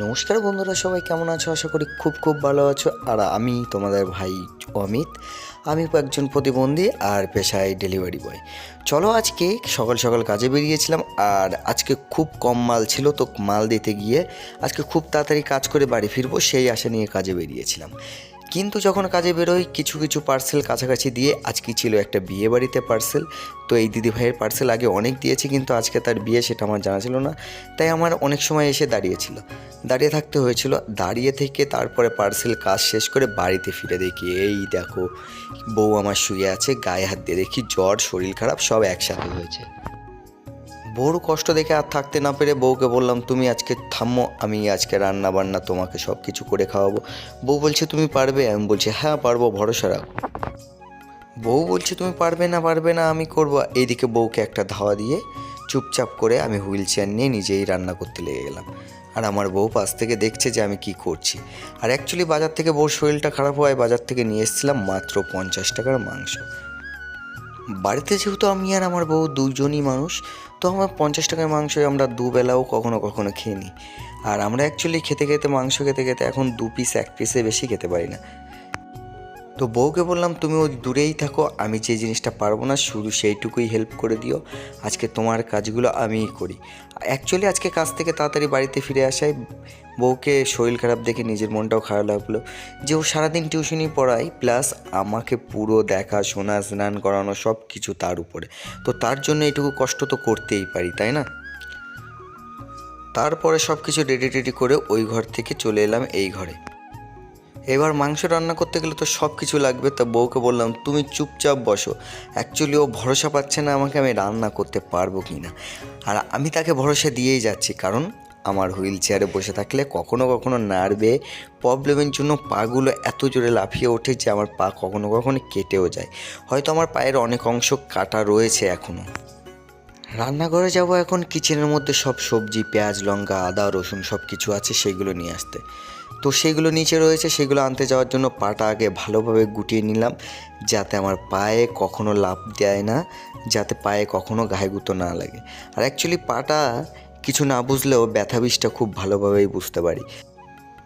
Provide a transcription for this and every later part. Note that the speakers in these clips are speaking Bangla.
নমস্কার বন্ধুরা, সবাই কেমন আছো? আশা করি খুব খুব ভালো আছো। আর আমি তোমাদের ভাই অমিত। আমি একজন প্রতিবন্ধী আর পেশায় ডেলিভারি বয় চলো আজকে সকাল সকাল কাজে বেরিয়েছিলাম আর আজকে খুব কম মাল ছিল তো মাল দিতে গিয়ে আজকে খুব তাড়াতাড়ি কাজ করে বাড়ি ফিরবো, সেই আশা নিয়ে কাজে বেরিয়েছিলাম। কিন্তু যখন কাজে বেরোই, কিছু কিছু পার্সেল কাছাকাছি দিয়ে আজকে ছিল একটা বিয়ে বাড়িতে পার্সেল তো এই দিদি ভাইয়ের পার্সেল আগে অনেক দিয়েছি, কিন্তু আজকে তার বিয়ে সেটা আমার জানা ছিল না। তাই আমার অনেক সময় এসে দাঁড়িয়েছিল। দাঁড়িয়ে থাকতে হয়েছিল। দাঁড়িয়ে থেকে তারপরে পার্সেল কাজ শেষ করে বাড়িতে ফিরে দেখি, এই দেখো, বউ আমার শুয়ে আছে, গায়ে হাত দিয়ে দেখি, জ্বর, শরীর খারাপ, সব একসাথে হয়েছে। বউর কষ্ট দেখে আর থাকতে না পেরে বউকে বললাম, তুমি আজকে থামো, আমি আজকে রান্না বান্না তোমাকে সব কিছু করে খাওয়াবো। বউ বলছে, তুমি পারবে? আমি বলছি হ্যাঁ পারব, ভরসা রাখো। বউ বলছে, তুমি পারবে না পারবে না, আমি করব। এইদিকে বউকে একটা ধাওয়া দিয়ে চুপচাপ করে আমি হুইল চেয়ার নিয়ে নিজেই রান্না করতে লেগে গেলাম। আর আমার বউ পাশ থেকে দেখছে যে আমি কি করছি। আর অ্যাকচুয়ালি বাজার থেকে বউর শরীরটা খারাপ হওয়ায় বাজার থেকে নিয়ে এসেছিলাম মাত্র পঞ্চাশ টাকার মাংস। বাড়িতে যেহেতু আমি আর আমার বউ দুজনই মানুষ, তো আমার পঞ্চাশ টাকার মাংস আমরা দুবেলাও কখনো কখনো খেয়ে নিই। আর আমরা অ্যাকচুয়ালি খেতে খেতে মাংস খেতে খেতে এখন দু পিস এক পিসে বেশি খেতে পারি না। তো বউকে বললাম, তুমি ওই দূরেই থাকো, আমি যে জিনিসটা পারব না, শুধু সেইটুকুই হেল্প করে দিও। আজকে তোমার কাজগুলো আমিই করি। অ্যাকচুয়ালি আজকে কাজ থেকে তাড়াতাড়ি বাড়িতে ফিরে আসায় বউকে শরীর খারাপ দেখে নিজের মনটাও খারাপ লাগল। যে ও সারাদিন টিউশনি পড়ায় প্লাস আমাকে পুরো দেখা, শোনা, স্নান করানো সব কিছু তার উপরে। তো তার জন্য এটুকু কষ্ট তো করতেই পারি, তাই না? তারপরে সব কিছু রেডি টেডি করে ওই ঘর থেকে চলে এলাম এই ঘরে। এবার মাংস রান্না করতে গেলে তো সব কিছু লাগবে, তা বউকে বললাম, তুমি চুপচাপ বসো। অ্যাকচুয়ালি ও ভরসা পাচ্ছে না আমাকে আমি রান্না করতে পারব কি না। আর আমি তাকে ভরসা দিয়েই যাচ্ছি, কারণ আমার হুইল চেয়ারে বসে থাকলে কখনো কখনো নাড়বে। প্রবলেমের জন্য পাগুলো এত জোরে লাফিয়ে ওঠে যে আমার পা কখনো কখনো কেটেও যায়। হয়তো আমার পায়ের অনেক অংশ কাটা রয়েছে এখনও রান্নাঘরে যাব এখন কিচেনের মধ্যে সব সবজি, পেঁয়াজ, লঙ্কা, আদা, রসুন সব কিছু আছে সেগুলো নিয়ে আসতে। তো সেগুলো নিচে রয়েছে, সেগুলো আনতে যাওয়ার জন্য পাটা আগে ভালোভাবে গুটিয়ে নিলাম, যাতে আমার পায়ে কখনো লাভ দেয় না, যাতে পায়ে কখনো গায়ে গুঁতো না লাগে। আর অ্যাকচুয়ালি পাটা কিছু না বুঝলেও ব্যথা বিষটা খুব ভালোভাবেই বুঝতে পারি।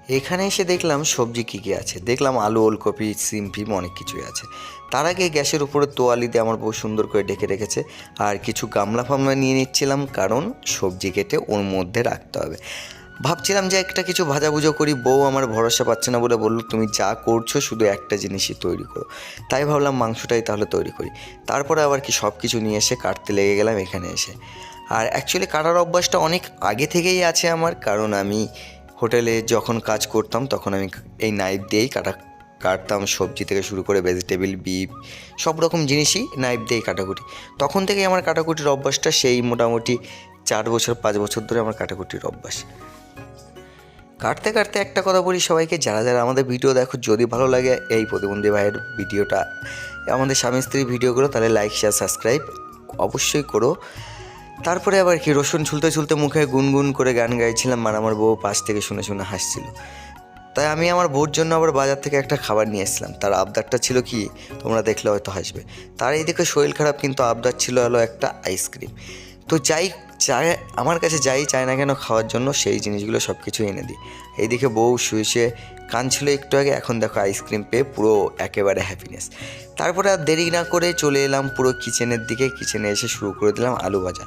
এখানে এসে দেখলাম সবজি কী কী আছে? দেখলাম আলু, ওলকপি, সিম, ফিম অনেক কিছুই আছে। তার আগে গ্যাসের উপরে তোয়ালি দিয়ে আমার বউ সুন্দর করে ডেকে রেখেছে। আর কিছু গামলা ফামলা নিয়ে নিচ্ছিলাম, কারণ সবজি কেটে ওর মধ্যে রাখতে হবে। ভাবছিলাম যে একটা কিছু ভাজাভুজো করি, বউ আমার ভরসা পাচ্ছে না বলে বলল, তুমি যা করছ শুধু একটা জিনিসই তৈরি করো। তাই ভাবলাম মাংসটাই তাহলে তৈরি করি। তারপরে আবার কি সব কিছু নিয়ে এসে কাটতে লেগে গেলাম এখানে এসে। আর অ্যাকচুয়ালি কাটার অভ্যাসটা অনেক আগে থেকেই আছে আমার, কারণ আমি হোটেলে যখন কাজ করতাম তখন আমি এই নাইফ দিয়েই কাটা, কাটতাম, সবজি থেকে শুরু করে ভেজিটেবল বিফ সব রকম জিনিসই নাইফ দিয়েই কাটাকুটি। তখন থেকেই আমার কাটাকুটির অভ্যাসটা সেই মোটামুটি চার বছর, পাঁচ বছর ধরে আমার কাটাকুটির অভ্যাস। কাটতে কাটতে একটা কথা বলি সবাইকে, যারা যারা আমাদের ভিডিও দেখো, যদি ভালো লাগে এই প্রতিবন্ধী ভাইয়ের ভিডিওটা, আমাদের স্বামী স্ত্রীর ভিডিওগুলো, তাহলে লাইক শেয়ার সাবস্ক্রাইব অবশ্যই করো। তারপরে আবার কি, রসুন ছুলতে ছুলতে মুখে গুনগুন করে গান গাইছিলাম আর আমার বউ পাশ থেকে শুনে শুনে হাসছিল। তাই আমি আমার বউর জন্য আবার বাজার থেকে একটা খাবার নিয়ে এসেছিলাম। তার আবদারটা ছিল কি, তোমরা দেখলে হয়তো হাসবে। তার এইদিকে শরীর খারাপ, কিন্তু আবদার ছিল হলো একটা আইসক্রিম তো যাই চায় আমার কাছে যাই চায় না কেন খাওয়ার জন্য সেই জিনিসগুলো সব কিছু এনে দিই। এইদিকে বউ শুয়ে শুয়ে কাঁদছিল একটু আগে, এখন দেখো আইসক্রিম পেয়ে পুরো একেবারে হ্যাপিনেস তারপরে আর দেরি না করে চলে এলাম পুরো কিচেনের দিকে কিচেনে এসে শুরু করে দিলাম আলু ভাজা।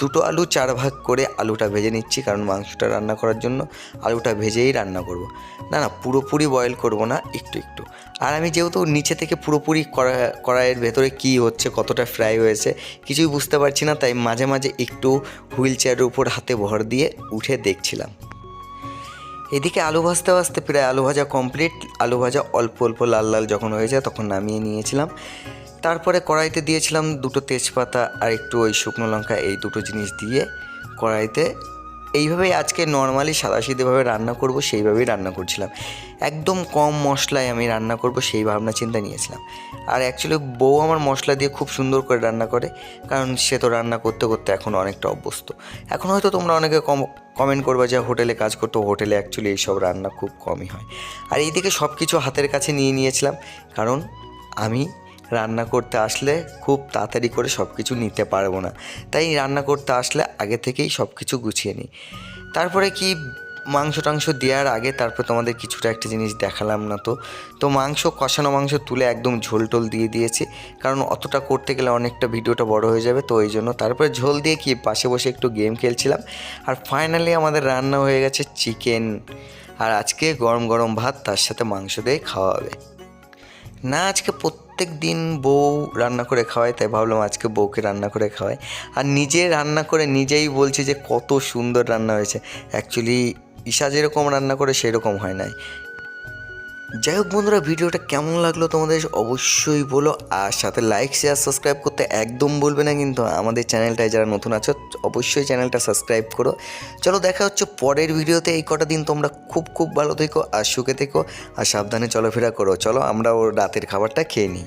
দুটো আলু চার ভাগ করে আলুটা ভেজে নিচ্ছি, কারণ মাংসটা রান্না করার জন্য আলুটা ভেজেই রান্না করব। না না, পুরোপুরি বয়েল করব না, একটু একটু। আর আমি যেহেতু নিচে থেকে পুরোপুরি কড়া কড়াইয়ের ভেতরে কী হচ্ছে, কতটা ফ্রাই হয়েছে, কিছুই বুঝতে পারছি না, তাই মাঝে মাঝে একটু হুইল চেয়ারের উপর হাতে ভর দিয়ে উঠে দেখছিলাম। এদিকে আলু ভাজতে ভাজতে প্রায় আলু ভাজা কমপ্লিট আলু ভাজা অল্প অল্প, লাল লাল যখন হয়ে যায় তখন নামিয়ে নিয়েছিলাম। তারপরে কড়াইতে দিয়েছিলাম দুটো তেজপাতা আর একটু ওই শুকনো লঙ্কা, এই দুটো জিনিস দিয়ে কড়াইতে এইভাবেই আজকে নর্মালি সাদাসিধেভাবে রান্না করব, সেইভাবেই রান্না করছিলাম। একদম কম মশলায় আমি রান্না করব, সেই ভাবনা চিন্তা নিয়েছিলাম। আর অ্যাকচুয়ালি বউ আমার মশলা দিয়ে খুব সুন্দর করে রান্না করে, কারণ সে তো রান্না করতে করতে এখন অনেকটা অভ্যস্ত। এখন হয়তো তোমরা অনেকে কম কমেন্ট করবে যে হোটেলে কাজ করতো, হোটেলে অ্যাকচুয়ালি এইসব রান্না খুব কমই হয়। আর এইদিকে সব কিছু হাতের কাছে নিয়ে নিয়েছিলাম, কারণ আমি রান্না করতে আসলে খুব তাড়াতাড়ি করে সব কিছু নিতে পারব না। তাই রান্না করতে আসলে আগে থেকেই সব কিছু গুছিয়ে নিই। তারপরে কি মাংস টাংস দেওয়ার আগে তারপর তোমাদের কিছুটা একটা জিনিস দেখালাম না তো। তো মাংস, কষানো মাংস তুলে একদম ঝোল টোল দিয়ে দিয়েছি। কারণ অতটা করতে গেলে অনেকটা ভিডিওটা বড় হয়ে যাবে তো ওই জন্য। তারপরে ঝোল দিয়ে কি পাশে বসে একটু গেম খেলছিলাম। আর ফাইনালি আমাদের রান্না হয়ে গেছে চিকেন। আর আজকে গরম গরম ভাত, তার সাথে মাংস দিয়ে খাওয়া হবে। না, আজকে প্রত্যেক দিন বউ রান্না করে খাওয়ায়, তাই ভাবলাম আজকে বউকে রান্না করে খাওয়ায়। আর নিজে রান্না করে নিজেই বলছে যে কত সুন্দর রান্না হয়েছে। অ্যাকচুয়ালি ঈশা যেরকম রান্না করে, সেরকম হয় নাই। যাই হোক বন্ধুরা, ভিডিওটা কেমন লাগল তোমাদের অবশ্যই বলো, আর সাথে লাইক শেয়ার সাবস্ক্রাইব করতে একদম বলবে না কিন্তু আমাদের চ্যানেলটায় যারা নতুন আছো, অবশ্যই চ্যানেলটা সাবস্ক্রাইব করো। চলো দেখা হচ্ছে পরের ভিডিওতে, এই কটা দিন তোমরা খুব খুব ভালো থেকো আর সুখে থেকো, আর সাবধানে চলাফেরা করো। চলো আমরা ওর রাতের খাবারটা খেয়ে নিই।